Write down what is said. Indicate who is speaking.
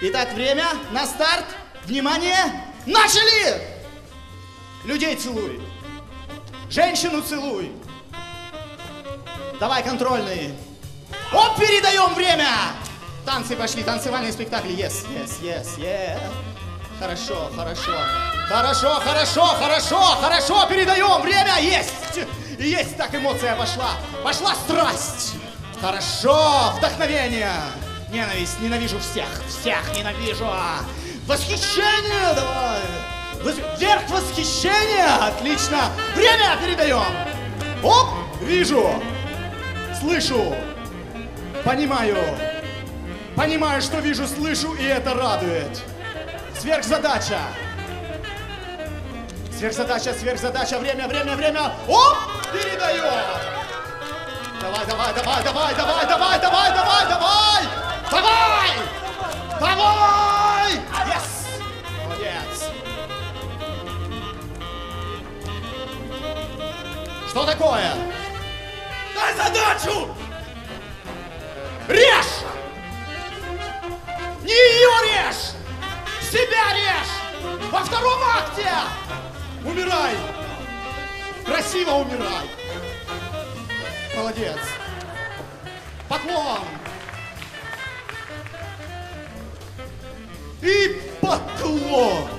Speaker 1: Итак, время на старт. Внимание! Начали! Людей целуй. Женщину целуй. Давай контрольные. Оп, передаем время! Танцы пошли, танцевальные спектакли. Yes, yes, yes, yeah. Хорошо, хорошо. Хорошо, хорошо, хорошо, хорошо, передаем время. Есть! Есть, так эмоция пошла. Пошла страсть. Хорошо, вдохновение. Ненависть, ненавижу всех, всех ненавижу. Восхищение, давай. Вверх восхищения, отлично. Время передаем. Оп, вижу, слышу, понимаю. Понимаю, что вижу, слышу, и это радует. Сверхзадача. Сверхзадача, сверхзадача, время, время, время. Оп, передаем. Давай, давай, давай, давай, давай, давай, Что такое? Дай задачу! Режь! Не ее режь! Себя режь! Во втором акте! Умирай! Красиво умирай! Молодец. Поклон. И поклон.